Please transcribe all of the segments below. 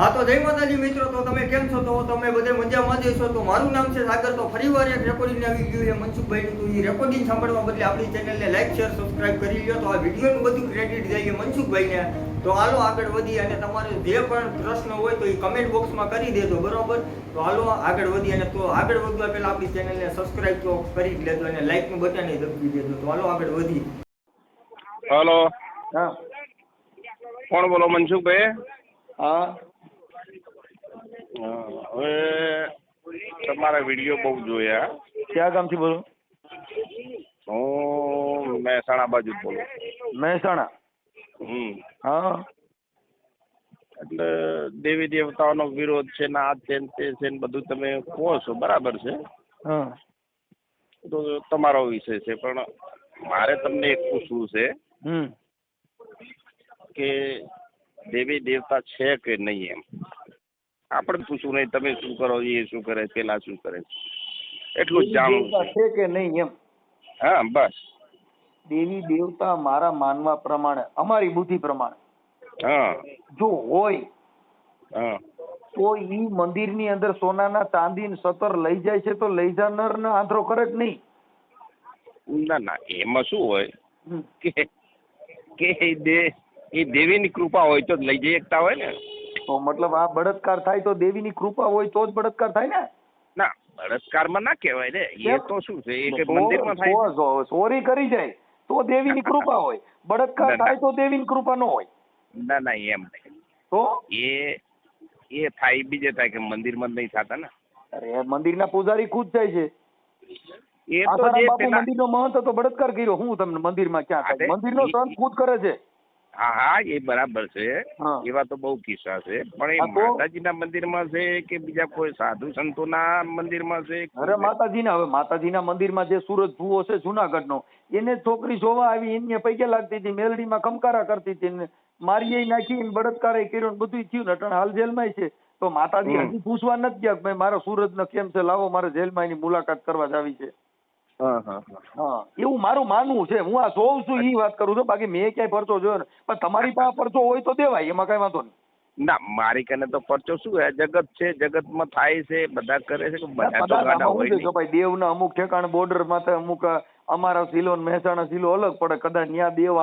હા તો જય માતાજી મિત્રો તો તમે કેમ છો? તો તમે બધે મજામાં જ છો તો મારું નામ છે સાગર. તો ફરીવાર એક રેકોર્ડિંગ આવી ગયું છે મનસુખભાઈનું. તો એ રેકોર્ડિંગ સાંભળવા બદલે આપણી ચેનલને લાઈક શેર સબસ્ક્રાઇબ કરી લ્યો. તો આ વિડીયોનું બધું ક્રેડિટ જાય છે મનસુખભાઈને. તો હાલો આગળ વધી અને તમારે જે પણ પ્રશ્ન હોય તો એ કમેન્ટ બોક્સમાં કરી દેજો બરોબર? તો હાલો આગળ વધી અને તો આગળ વધવા પહેલાં આપણી ચેનલને સબસ્ક્રાઇબ તો કરી જ લેજો અને લાઈકનું બટન દબાવી દેજો. તો હાલો આગળ વધી. હાલો. હા. કોણ બોલો મનસુખભાઈ? હા, હવે તમારા વીડિયો બહુ જોયા. ક્યાં ગામથી બોલો? હું મહેસાણા બાજુ બોલું. મહેસાણા? હમ. હા. એટલે દેવી દેવતાઓનો વિરોધ છે ને આ છે ને તે છે ને બધું તમે કહો છો બરાબર છે? હા. તો તમારો વિષય છે પણ મારે તમને એક પૂછવું છે. હમ. કે દેવી દેવતા છે કે નહીં એમ? આપણે પૂછવું નહીં તમે શું કરો એ શું કરે પેલા શું કરે. એટલું જ જાણવું છે. કે નહીં એમ? હા બસ. દેવી દેવતા મારા માનવા પ્રમાણે અમારી બુદ્ધિ પ્રમાણે. હા. જો હોય હા. તો ઈ મંદિરની અંદર સોનાના ચાંદી સતર લઈ જાય છે તો લઈ જનાર ને આંતરો કરે જ નહીં? ના ના એમાં શું હોય? કે કે દે એ દેવીની કૃપા હોય તો લઈ જઈ શકતા હોય ને? તો મતલબ આ બળત્કાર થાય તો દેવીની કૃપા હોય તો જ બળત્કાર થાય ને? ના બળત્કારમાં ના કહેવાય ને. એ તો શું છે? એ કે મંદિરમાં થાય. ચોરી કરી જાય તો દેવીની કૃપા હોય. બળત્કાર. થાય તો દેવીની કૃપા ન હોય. ના ના એમ નહીં. તો? એ એ થાય બીજે થાય કે મંદિરમાં નહીં થતા ને. અરે મંદિરના પૂજારી ખુદ જાય છે. એ તો જે મંદિરનો મહંત હતો બળત્કાર કર્યો. હું તમને મંદિરમાં ક્યાં થાય? મંદિરનો સંત ખુદ કરે છે. હા હા એ બરાબર છે. એવા તો બહુ કિસ્સા છે. પણ એ માતાજીના મંદિરમાં છે કે બીજા કોઈ સાધુ સંતોના મંદિરમાં છે? અરે માતાજીના હવે માતાજીના મંદિરમાં જે સુરત ભૂવો છે જુનાગઢનો એને છોકરી જોવા આવી એને પૈકે લાગતી હતી મેલડીમાં કમકારા કરતી હતી મારીએ નાખી બળાત્કારે કર્યો બધું થયું ને અટણ હાલ જેલમાં છે. તો માતાજી. હજી પૂછવા નથી ગયા કે ભાઈ મારો સુરત ને કેમ છે? લાવો મારે જેલમાં એની મુલાકાત કરવા જ આવી છે. એવું મારું માનવું છે. હું આ જોઉં છું એ વાત કરું છું. બાકી મેં ક્યાંય પરચો જોયો ને. પણ તમારી પાસે પરચો હોય તો દેવાય એમાં કઈ વાંધો નહીં. ના મારી કને તો પરચો શું હે જગત છે જગતમાં થાય છે બધા કરે છે બધા તો ગાડા હોય નહીં. ભાઈ દેવના અમુક ઠેકાણ બોર્ડર માથે અમુક અમારા સિલો ને મહેસાણા સિલો અલગ પડે. કદાચ ન્યા દેવ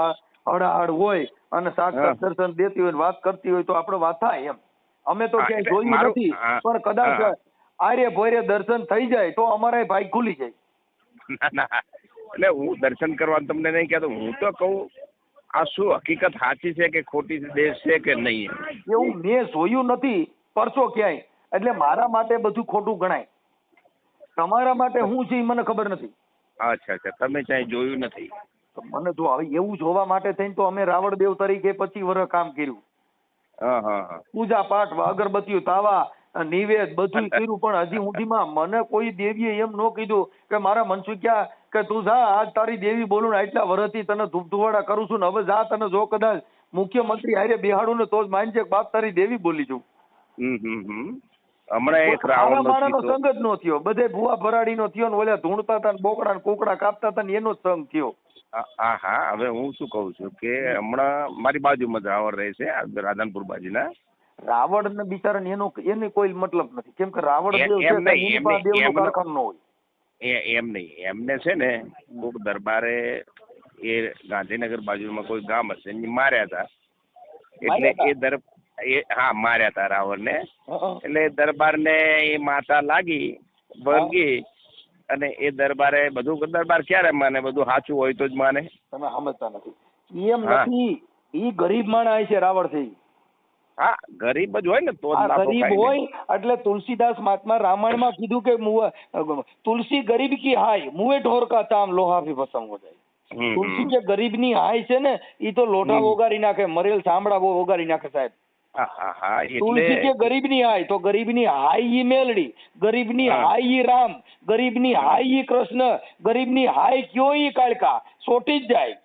હડાહડ હોય અને સાક્ષાત દર્શન દેતી હોય વાત કરતી હોય તો આપણે વાત થાય એમ. અમે તો ક્યાંય જોયું નથી પણ કદાચ. આર્ય ભોયરે દર્શન થઈ જાય તો અમારા ભાઈ ખુલી જાય. ના ના. એટલે હું દર્શન કરવા તમને નહીં કહેતો હું તો કહું આ શું હકીકત સાચી છે કે ખોટી છે, દેશ છે કે નહીં એવું મેં જોયું નથી પરસો ક્યાંય? એટલે મારા માટે બધું ખોટું ગણાય. તમારા માટે હું છે મને ખબર નથી. અચ્છા અચ્છા. તમે ક્યાંય જોયું નથી? તો મને જો હવે એવું જોવા માટે થઈને તો અમે રાવણ દેવ તરીકે પચીસ વર્ષ કામ કર્યું. પૂજા પાઠ અગરબત્તીઓ તાવા નિવેદ બધું કર્યું પણ હજી સુધીમાં મને કોઈ દેવીએ એમ ન કીધું કે મારા મનસુખ્યા કે તું જા આજ તારી દેવી બોલું ને આટલા વર્ષથી તને ધૂપધુવાડા કરું છું ને હવે જા તને જો કદાચ મુખ્યમંત્રી હારે બિહાડું ને તો જ માનજે બાપ તારી દેવી બોલી છું. હમ હમ હમ. હમણાં એક રાવણ રાવણનો મારાનો સંગ જ નો થયો. બધે ભૂવા ભરાડીનો થયો ને ઓલા ધૂણતા હતા ને બોકડા ને કોકડા કાપતા હતા ને એનો જ સંગ થયો. હા હા હવે હું શું કહું છું કે હમણાં મારી બાજુમાં જ રાવણ રહે છે રાધનપુર બાજુના. રાવણ ને બિચારા એનો એને કોઈ મતલબ નથી. કેમ કે રાવણ દેવ છે દેવનું કારખાનું ન હોય. એ એમ નહીં એમને છે ને કોક દરબારે એ ગાંધીનગર બાજુમાં કોઈ ગામ હશે એને માર્યા હતા. એટલે એ દર એ હા માર્યા હતા રાવણને. એટલે દરબારને એ માતા લાગી વળગી અને એ દરબારે બધું દરબાર ક્યારે માને? બધું સાચું હોય તો જ માને. તમે સમજતા નથી. એમ નથી એ ગરીબ માણસ છે રાવણ ઈ. હા ગરીબ જ હોય ને તો ના ગરીબ હોય એટલે તુલસીદાસ મહાત્મા રામાયણમાં કીધું કે તુલસી ગરીબ કી હાય મુએ ઢોર કા ચામ લોહા ભી ભસમ હો જાય. તુલસી જે ગરીબની હાય છે ને ઈ તો લોઢા ઓગારી નાખે મરેલ ચામડા બહુ ઓગારી નાખે સાહેબ. તુલસી કે ગરીબની હાય તો ગરીબની હાય ઈ મેલડી ગરીબની ની હાય ઈ રામ ગરીબની હાય ઈ કૃષ્ણ ગરીબની હાય કયો ઈ કાળકા સોટી જ જાય.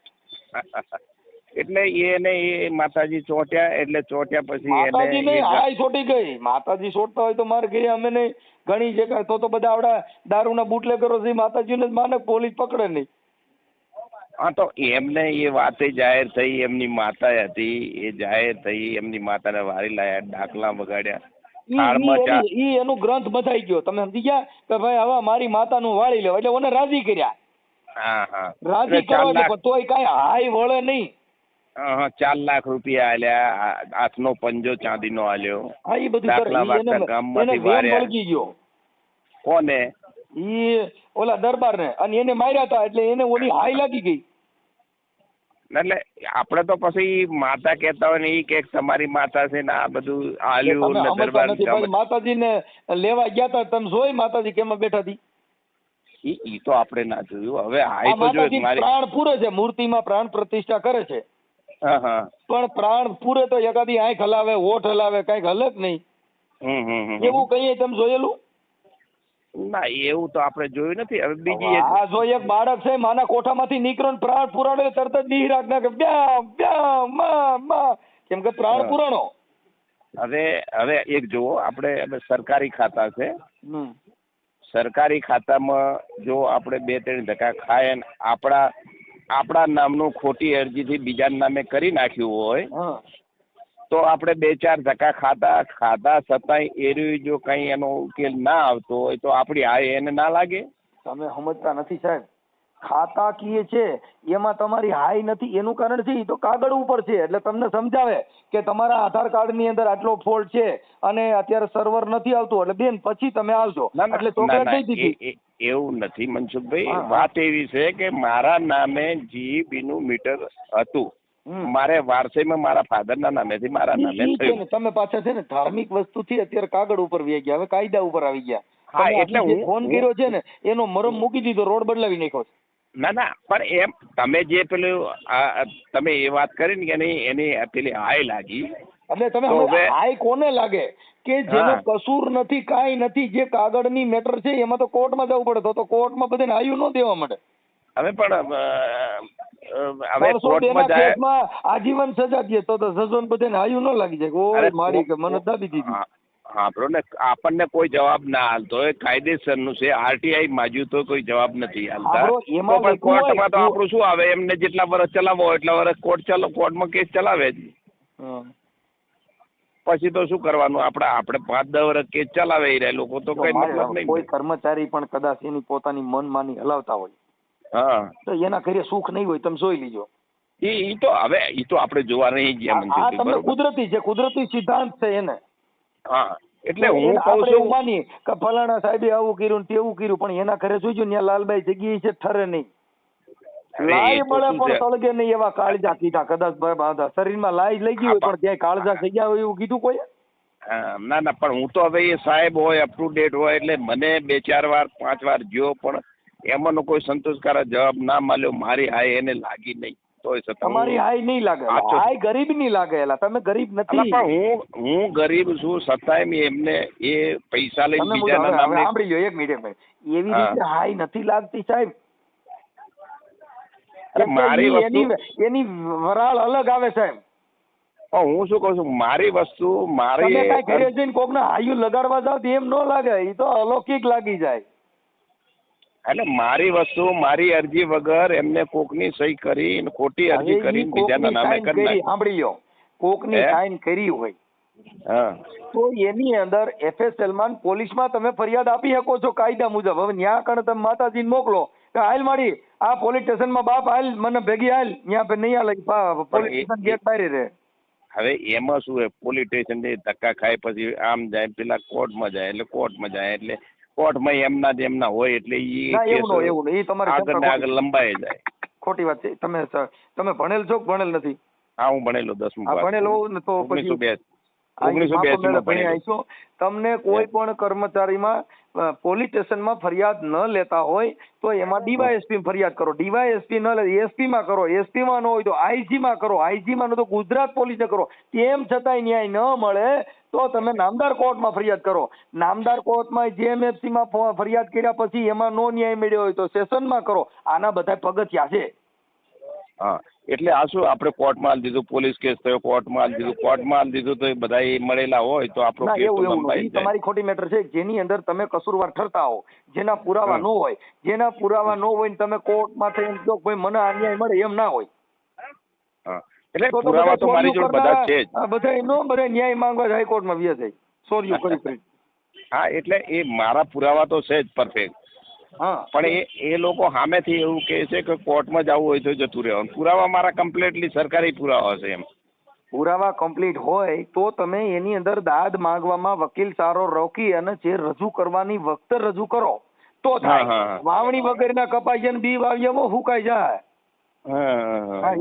એટલે એને એ માતાજી ચોટ્યા એટલે ચોટ્યા પછી માતાજી એને ને એ હાય છોટી ગઈ. માતાજી છોડતા હોય તો મારે ઘરે અમે નહીં. ઘણી જગ્યાએ તો તો બધા આવડા દારૂના બુટલે કરો છે માતાજીને જ માને પોલીસ પકડે નહીં. હા તો એમને એ વાતે જાહેર થઈ એમની માતા હતી એ જાહેર થઈ એમની માતાને વારી લાયા ડાકલા વગાડ્યા. ઈ- એનો ગ્રંથ બધાઈ ગયો. તમે સમજી ગયા? કે ભાઈ હવે મારી માતાનું વાળી લેવા. એટલે ઓને રાજી કર્યા. હા હા. રાજી કરવા તોય કાંઈ હાય વળે નહીં. ચાર લાખ રૂપિયા આલ્યા હાથનો પંજો ચાંદીનો આલ્યો. હા એ બધું દાખલા વાગતા ગામમાંથી વાર્યા. કોને? ઈ ઓલા દરબાર ને અને એને માર્યા હતા એટલે એને ઓલી હાય લાગી ગઈ. એટલે આપણે તો પછી માતા કહેતા હોય ને એ કે તમારી માતા છે ને આ બધું આલ્યું ને દરબાર માતાજી ને માતાજીને લેવા ગયા હતા તમે જોઈ માતાજી કેમાં બેઠા હતી? ઈ ઈ તો આપણે ના જોયું. હવે હાઈ તો જોયું મારી પ્રાણ પૂરે છે મૂર્તિમાં પ્રાણ પ્રતિષ્ઠા કરે છે. પણ પ્રાણ પૂરે તો એકાદી આંખ હલાવે હોઠ હલાવે કંઈક હલે જ નહીં. એવું કહીએ તમે જોયેલું? ના એવું તો આપણે જોયું નથી. હવે બીજી આ જો એક બાળક છે માના કોઠામાંથી નીકળો ને પ્રાણ પુરાણો તરત જ દી રાખ નાખે. બ્યામ બ્યામ મા મા. કેમ કે પ્રાણ પુરાણો. હવે હવે એક જુઓ આપણે સરકારી ખાતા છે. સરકારી ખાતામાં જો આપણે બે ત્રણ ધક્કા ખાય આપણા આપણા નામનું ખોટી અરજીથી બીજાના નામે કરી નાખ્યું હોય તો આપણે બે ચાર ધક્કા ખાતા ખાતા છતાંય એ રહ્યું જો કંઈ એનો ઉકેલ ના આવતો હોય તો આપણી આ એને ના લાગે? તમે સમજતા નથી સાહેબ. ખાતાકીય છે એમાં તમારી હાઈ નથી એનું કારણ છે એ તો કાગળ ઉપર છે. એટલે તમને સમજાવે કે તમારા આધાર કાર્ડની અંદર આટલો ફોલ્ટ છે અને અત્યારે સર્વર નથી આવતું. એટલે બેન પછી તમે આવજો. એટલે ચોકલેટ દીધી. એવું નથી મનસુખભાઈ. વાત એવી છે કે મારા નામે જીબી નું મીટર હતું. મારે વારસાઈમાં મારા ફાધરના નામેથી મારા નામે થયું. તમે પાછા છે ને ધાર્મિક વસ્તુથી અત્યારે કાગળ ઉપર વહી ગયા. હવે કાયદા ઉપર આવી ગયા. હા, એટલે હું- ફોન કર્યો છે ને એનો મરમ મૂકી દીધો રોડ બદલાવી નાખ્યો છે. ના ના પણ એમ તમે જે પેલું તમે એ વાત કરી ને કે નહીં એની પેલી હાય લાગી. એટલે તમે હાય કોને લાગે? કે જેનો કસૂર નથી કાંઈ નથી જે કાગળની મેટર છે એમાં તો કોર્ટમાં જવું પડે. તો કોર્ટમાં બધાને હાયું ન દેવા માટે હવે પણ હવે કોર્ટમાં જાય આજીવન સજા દે તો તો સજોન બધાને હાયું ન લાગી જાય. ઓય મારી કે મને દાબી દીધી. સાંભળો ને આપણને કોઈ જવાબ ના હાલતો હોય કાયદેસરનું છે આરટીઆઈ માજ્યું તો કોઈ જવાબ નથી હાલતા પણ કોર્ટમાં તો આપણું શું આવે? એમને જેટલા વર્ષ ચલાવો એટલા વર્ષ કોર્ટ ચાલો કોર્ટમાં કેસ ચલાવે જ. પછી તો શું કરવાનું? આપણે આપણે પાંચ દસ વર્ષ કેસ ચલાવે રહ્યા લોકો તો કઈ મતલબ નહીં કોઈ કર્મચારી પણ કદાચ એની પોતાની મનમાની હલાવતા હોય. હા. તો એના ઘરે સુખ નહીં હોય તમે જોઈ લીજો. એ ઈ તો હવે ઈ તો આપણે જોવા નહીં ગયા તમને કુદરતી છે કુદરતી સિદ્ધાંત છે એને. હા. એટલે હું કહું છું માની કે ફલાણા સાહેબે આવું કર્યું તેવું કર્યું પણ એના ઘરે જોઈજો ત્યાં લાલબાઈ જગ્યાએ છે ઠરે નહીં. લાઈ મળે પણ? સળગે નહીં એવા કાળજા કીધા કદાચ બાંધા શરીરમાં લાઈ લઈ ગઈ હોય પણ ક્યાંય કાળજા થઈ ગયા હોય એવું કીધું કોઈ? ના ના પણ હું તો હવે એ સાહેબ હોય અપ ટુ ડેટ હોય એટલે મને બે ચાર વાર પાંચ વાર જો પણ એમાંનો કોઈ સંતોષકારક જવાબ ના મળ્યો. મારી હાય એને લાગી નહીં. તોય તમારી હાઈ નહીં લાગે. હાઈ ગરીબ નહીં લાગે એલા. તમે ગરીબ નથી. હું હું ગરીબ છું છતાંય મેં એમને એ પૈસા લઈ બીજાના નામે સાંભળી લ્યો એક મિનિટ એવી રીતે હાઈ નથી લાગતી સાહેબ. મારી વસ્તુ એની વરાળ અલગ આવે સાહેબ. હું શું કહું છું મારી વસ્તુ મારી ઘરે જઈને કોકને હાયું લગાડવા જાવ એમ ન લાગે. એ તો અલૌકિક લાગી જાય. એટલે મારી વસ્તુ મારી અરજી વગર એમને કોકની સહી કરી ખોટી અરજી કરી બીજાના નામે કરી સાંભળી લો કોકની સાઈન કરી હોય. તો એની અંદર એફએસએલમાં પોલીસમાં તમે ફરિયાદ આપી શકો છો કાયદા મુજબ. હવે ન્યા કણ તમે માતાજી મોકલો હાલ મારી આ પોલીસ સ્ટેશનમાં બાપ હાલ મને ભેગી હાલ ત્યાં નહીં હાલે પોલીસ સ્ટેશન ગેટ બારી રહે. હવે એમાં શું હોય પોલીસ સ્ટેશન ધક્કા ખાય પછી આમ જાય પેલા કોર્ટમાં જાય એટલે કોર્ટમાં જાય એટલે કોર્ટમાં એમના જ એમના હોય એટલે ઈ એવું એવું એ તમારી આગળ ને આગળ લંબાઈ જાય. ખોટી વાત છે. તમે તમે ભણેલ છો ભણેલ નથી? હા હું ભણેલો દસમું ભણેલ તો પછી ઓગણીસો બ્યાસી તમને કોઈ પણ કર્મચારીમાં પોલીસ સ્ટેશનમાં ફરિયાદ ન લેતા હોય તો એમાં ડીવાયએસપી ફરિયાદ કરો. ડીવાયએસપી ન લે એસપી માં કરો એસપી માં ન હોય તો આઈજી માં કરો આઈજી માં ન તો ગુજરાત પોલીસે કરો. તેમ છતાંય ન્યાય ન મળે તો તમે નામદાર કોર્ટમાં ફરિયાદ કરો. નામદાર કોર્ટમાં જેએમએફસી માં ફરિયાદ કર્યા પછી એમાં નો ન્યાય મળ્યો હોય તો સેશનમાં કરો. આના બધા પગથિયા છે. હા. એટલે આ શું આપણે કોર્ટમાં હાલ દીધું પોલીસ કેસ થયો કોર્ટમાં હાલ દીધું કોર્ટમાં હાલ દીધું તો એ બધા મળેલા હોય તો આપણો કેસ તો એવું એવું લંબાઈ જાય. તમારી ખોટી મેટર છે. જેની અંદર તમે કસૂરવાર ઠરતા હો જેના પુરાવા ન હોય જેના પુરાવા ન હોય ને તમે કોર્ટમાં થઈને કહો કે ભાઈ મને અન્યાય મળે એમ ના હોય. હા. એટલે પુરાવા તો મારી જોડે બધા છે જ. બધા નો બધા ન્યાય માંગવા જ હાઈકોર્ટમાં વ્યા જાય. સોરી કરી કરી. હા એટલે એ મારા પુરાવા તો છે જ પરફેક્ટ હા પણ એ એ લોકો સામેથી એવું કહે છે કે કોર્ટમાં જવું હોય તો જતું રહેવાનું. પુરાવા મારા કમ્પ્લીટલી સરકારી પુરાવા છે એમ. પુરાવા કમ્પ્લીટ હોય તો તમે એની અંદર દાદ માંગવામાં વકીલ સારો રોકી અને જે રજૂ કરવાની વખતે રજૂ કરો. તો થાય. વાવણી વગેરેના કપાઈ જાય બી વાવ્યા હુકાઈ જાય.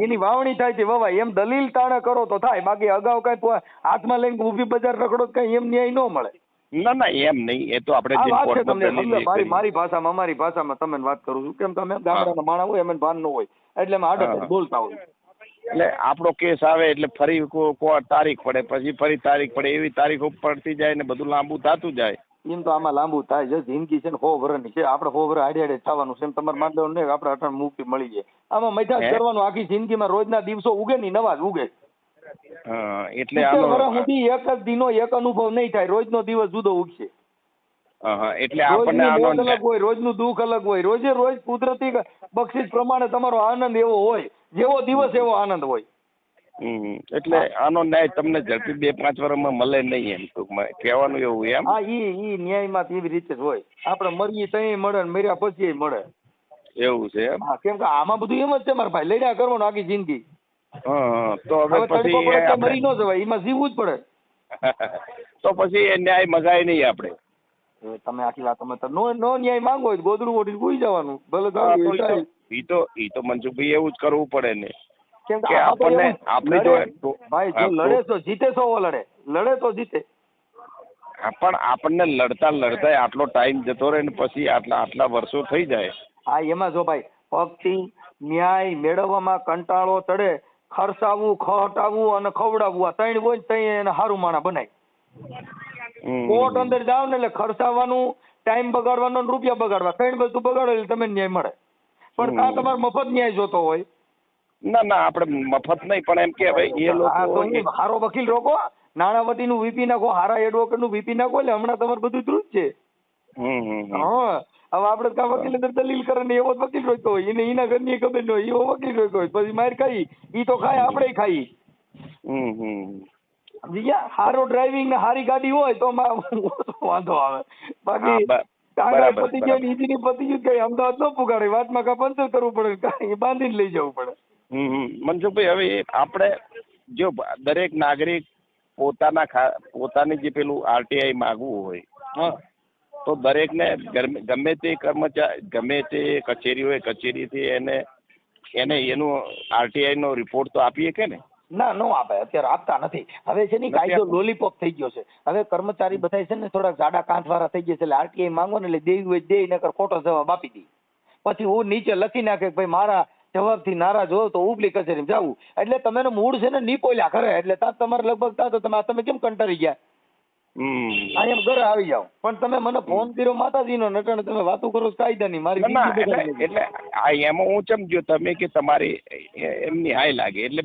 એની વાવણી થાય છે વવાય. એમ દલીલ તાણે કરો તો થાય. બાકી અગાઉ કઈ હાથમાં લઈને ઊભી બજાર રખડો કઈ એમ ન્યાય ન મળે. ના ના એમ નહીં. એ તો આપણે જે વાત તમને મારી મારી ભાષામાં અમારી ભાષામાં તમે વાત કરું છું. કેમ તમે ગામડાના માણા હોય એમને ભાન ન હોય. એટલે અમે આડે. બોલતા હોય. એટલે આપણો કેસ આવે એટલે ફરી તારીખ પડે. પછી ફરી તારીખ પડે. એવી તારીખ પડતી જાય ને બધું લાંબુ થતું જાય. એમ તો આમાં લાંબુ થાય છે. જિંદગી છે ને હો વર્ષની છે. આપણે હો વર આડે આડે થવાનું છે એમ તમારે માન લેવાનું નહીં આપણે અઠાણ મુક્તિ મળી જાય આમાં મજા કરવાનું આખી જિંદગીમાં રોજના દિવસો ઉગે નહીં નવા જ ઉગે. એટલે આનો સુધી એક જ દિનો એક અનુભવ નહીં થાય. રોજનો દિવસ જુદો ઉગશે. એટલે આપણને રોજની આનો અલગ હોય રોજનું દુઃખ અલગ હોય. રોજે રોજ કુદરતી બક્ષિસ પ્રમાણે તમારો આનંદ એવો હોય જેવો દિવસ એવો આનંદ હોય. એટલે આનો ન્યાય તમને ઝડપી બે પાંચ વર્ષમાં મળે નહીં એમ ટૂંકમાં. કહેવાનું એવું એમ? હા ઈ ઈ ન્યાયમાં એવી રીતે જ હોય. આપણે મરીએ તઈ મળે ને મર્યા પછી મળે. એવું છે હા કેમ કે આમાં બધું એમ જ છે મારા ભાઈ. લડ્યા કરવાનું આખી જિંદગી. તો હવે પછી તો મરી ન જવાય એમાં જીવવું જ પડે. તો પછી એ ન્યાય મગાય નહીં આપણે. તમે આખી વાત તમે નો નો ન્યાય માંગો ગોદડું ઓઢીને સૂઈ જવાનું. ભલે તો ઈ તો- ઈ તો મનસુખભાઈ એવું જ કરવું પડે ને. કેમ કે આપણને આપણે તો- ભાઈ જો લડે તો જીતે સો લડે. લડે તો જીતે. પણ આપણને લડતા લડતા આટલો ટાઈમ જતો રહે ને પછી આટલા આટલા વર્ષો થઈ જાય. હા એમાં જો ભાઈ પગથી ન્યાય મેળવવામાં કંટાળો ચડે ખર્ચાવવું ખટાવવું અને ખવડાવવું આ ત્રણ હોય ને ત્રણ એને હારું માણા બનાય. કોર્ટ અંદર જાવ ને એટલે ખર્ચાવવાનું ટાઈમ બગાડવાનો રૂપિયા બગાડવા. ત્રણ વસ્તુ બગાડો એટલે તમને ન્યાય મળે. પણ આ તમારે મફત ન્યાય જોતો હોય. ના ના આપણે મફત નહીં પણ એમ કે ભાઈ એ લોકો હારો વકીલ રોકો. નાણાવટીનું વીપી નાખો હારા એડવોકેટનું વીપી નાખો એટલે હમણાં તમારે બધું ધ્રુજ છે. હા. હવે આપણે કા વકીલ અંદર દલીલ કરે ને એવો વકીલ રોકતો હોય. એને એના ઘરની ખબર ન હોય એવો વકીલ રોકતો હોય. પછી માર ખાઈ. ઈ તો ખાય આપણે ખાઈ. હમ, હમ. સમજી ગયા હારો ડ્રાઇવિંગ ને હારી ગાડી હોય તો વાંધો આવે. બાકી ટાંગા પતી ગયો ને ઈજીની પતી ગયું કઈ અમદાવાદ ન પુગાડે. વાતમાં કા પંચર કરવું પડે એ બાંધીને લઈ જવું પડે. હમ, હમ. મનસુખભાઈ હવે આપણે જો દરેક નાગરિક પોતાના પોતાની જે પેલું આરટીઆઈ માગવું હોય તો દરેકને ગમે તે કર્મચારી ગમે તે કચેરી હોય કચેરીથી એને એને એનું આરટીઆઈ નો રિપોર્ટ તો આપીએ કે ને? ના નો આપે અત્યારે આપતા નથી. હવે છે ને કાયદો લોલીપોપ થઈ ગયો છે. હવે કર્મચારી બધા છે ને થોડા જાડા કાંઠ વાળા થઈ ગયા છે એટલે આરટીઆઈ માંગો ને એટલે દેવી હોય દે નકર ખોટો જવાબ આપી દે. પછી હું નીચે લખી નાખે કે ભાઈ મારા જવાબથી નારાજ હો તો ઉપલી કચેરી જવું. એટલે તમે મૂળ છે ને નીપોલ્યા કરે એટલે ત્યાં તમારે લગભગ ત્યાં તો તમે તમે કેમ કંટાળી ગયા? એમ ઘરે આવી જાઓ પણ તમે મને ફોન કર્યો માતાજીનો નટણ તમે વાતો કરો કાયદાની મારી એટલે આ એમાં હું સમજ્યો તમે કે તમારી એમની હાય લાગે એટલે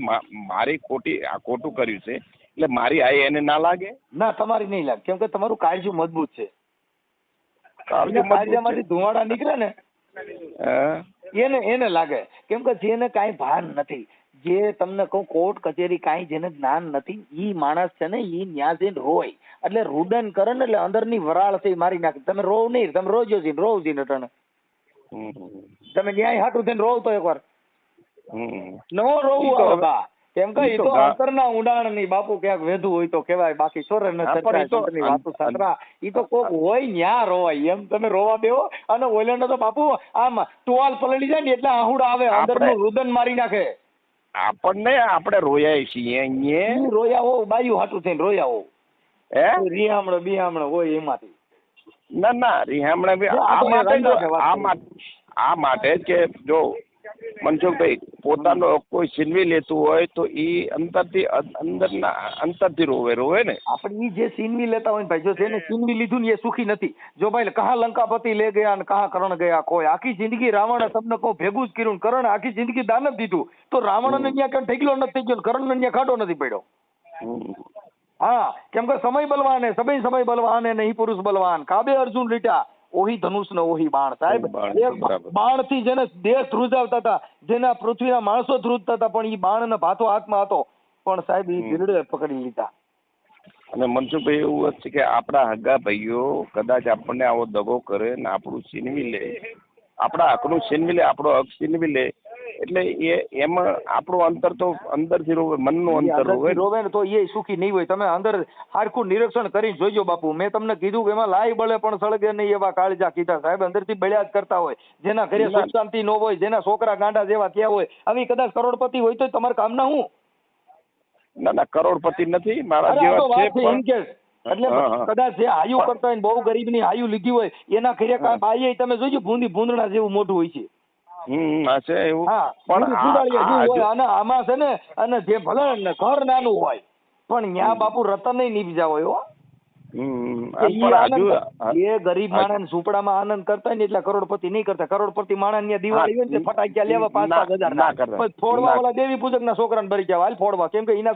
મારી ખોટી આ ખોટું કર્યું છે એટલે મારી હાય એને ના લાગે? ના તમારી નહીં લાગે કેમ કે તમારું કાળજું મજબૂત છે. કાળજામાંથી ધુવાડા નીકળે ને એને એને લાગે કેમ કે જેને કાંઈ ભાન નથી. જે તમને કહું કોર્ટ કચેરી કાંઈ જેને જ્ઞાન નથી ઈ માણસ છે ને એ ન્યા જઈને રોય એટલે રુદન કરે ને એટલે અંદરની વરાળ છે મારી નાખે. તમે રોવ નહીં તમે રોજો છે રોવ છે નટણ. તમે ન્યાય હાટું થઈને રોવ તો એકવાર. નો રોવું બા. કેમ કે ઈ તો અંતરના ઊંડાણની બાપુ ક્યાંક વેધું હોય તો કેવાય બાકી સોરે ન વાતો સાતરા ઈ તો કોક હોય ન્યા રોવાય. એમ તમે રોવા બેહો અને ઓલેનો તો બાપુ આમ ટુવાલ પલળી જાય ને એટલે આહુડા આવે અંદર અંદરનું રુદન મારી નાખે. આપણને આપણે રોયા છીએ અહીંયા. રોયા હો બાયું હાટું થઈને રોયા હો? હે રિહામણો બિહામણો હોય એમાંથી. ના ના રિહામણે બી આ માટે આ માટે આ માટે જ કે જો મનસુખભાઈ પોતાનો કોઈ છીનવી લેતું હોય તો એ અંતરથી અંદરના અંતરથી રોવે રોવે ને? આપણે જે છીનવી લેતા હોય ભાઈ જો જેને છીનવી લીધું ને એ સુખી નથી. જો ભાઈ કહા લંકાપતિ લે ગયા ને કહા કરણ ગયા કોઈ? આખી જિંદગી રાવણ તમને કહું ભેગું જ કર્યું કરણ આખી જિંદગી દાન જ દીધું. તો રાવણને ત્યાં કઈ ઠેકલો નથી થઈ ગયો ને કરણને ત્યાં ખાટો નથી પડ્યો. હા કેમ કે સમય બલવાન હે સમય સમય બલવાન હે નહીં પુરુષ બલવાન. કાબે અર્જુન લીટા ઓહી ધનુષ ને ઓહી બાણ સાહેબ. બાણ, એ થી જેને દેશ ધ્રુજાવતા હતા જેના પૃથ્વીના માણસો ધ્રુજતા હતા પણ ઈ બાણ ને ભાથો હાથમાં હતો. પણ સાહેબ એ ગીરડે ભીલડે પકડી લીધા. અને મનસુખભાઈ એવું છે કે આપણા હગા ભાઈઓ કદાચ આપણને આવો દગો કરે ને આપણું છીનવી લે આપણા હકનું છીનવી લે આપણો હક છીનવી લે એટલે એ એમાં આપણું અંતર તો અંદરથી રોવે મનનું અંતર રોવે રોવે ને તો એ સુખી નહીં હોય. તમે અંદર હારખું નિરીક્ષણ કરીને જોઈજો બાપુ. મેં તમને કીધું કે એમાં લાઈ બળે પણ સળગે નહીં એવા કાળજા કીધા. સાહેબ અંદરથી બળ્યા જ કરતા હોય. જેના ઘરે સુખ શાંતિ ન હોય જેના છોકરા ગાંડા જેવા ક્યાં હોય આવી કદાચ કરોડપતિ હોય તો તમારા કામના હું? ના ના કરોડપતિ નથી મારા જેવા છે પણ એટલે. કદાચ જે આયુ કરતા હોય બહુ બહુ ગરીબની આયુ લીધી હોય એના ઘરે કાંઈ બાઈએ તમે જોજો ભૂંદી ભૂંદડા જેવું મોઢું હોય છે. હશે એવું? પણ જેવું આમાં છે ને અને જે ભલે ઘર નાનું હોય પણ ન્યા બાપુ રતન નીપજા હોય હો. એ ગરીબ માણસ ઝૂંપડામાં આનંદ કરતા ને એટલે કરોડપતિ નહીં કરતા. કરોડપતિ માણસની દિવાળી હોય ને ફટાક્યા લેવા પાંચ ના, પાંચ હજાર ના. ફોડવા ના. વાળા દેવી પૂજક ના છોકરાને ભરી ગયા હાલ ફોડવા. કેમ કે એના